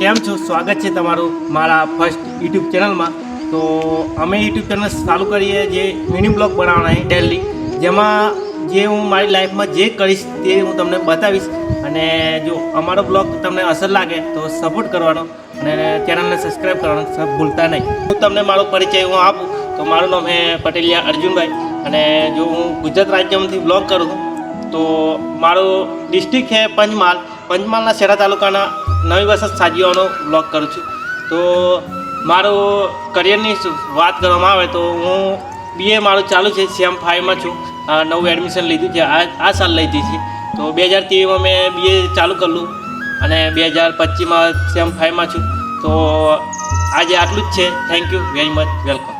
કેમ છો? સ્વાગત છે તમારું મારા ફર્સ્ટ યુટ્યુબ ચેનલમાં તો અમે યુટ્યુબ ચેનલ ચાલુ કરીએ જે મિની બ્લોગ બનાવવાના છે ડેલી જેમાં જે હું મારી લાઈફમાં જે કરીશ તે હું તમને બતાવીશ. અને જો અમારો બ્લોગ તમને અસર લાગે તો સપોર્ટ કરવાનો અને ચેનલને સબસ્ક્રાઈબ કરવાનો ભૂલતા નહીં. હું તમને મારો પરિચય હું આપું. તો મારું નામ છે પટેલિયા અર્જુનભાઈ. અને જો હું ગુજરાત રાજ્યમાંથી બ્લોગ કરું તો મારો ડિસ્ટ્રિક્ટ છે પંચમહાલ. પંચમહાલના શેરા તાલુકાના નવી વસત સાજીવાનો બ્લોગ કરું છું. તો મારું કરિયરની વાત કરવામાં આવે તો હું બીએ મારું ચાલુ છે સેમ ફાઈવમાં છું. નવું એડમિશન લીધું છે, આ આ સાલ લીધી છે. તો બે હજાર ત્રેવીસમાં મેં બીએ ચાલુ કરેલું અને બે હજાર પચીસમાં સેમ ફાઈવમાં છું. તો આજે આટલું જ છે. Thank you very much welcome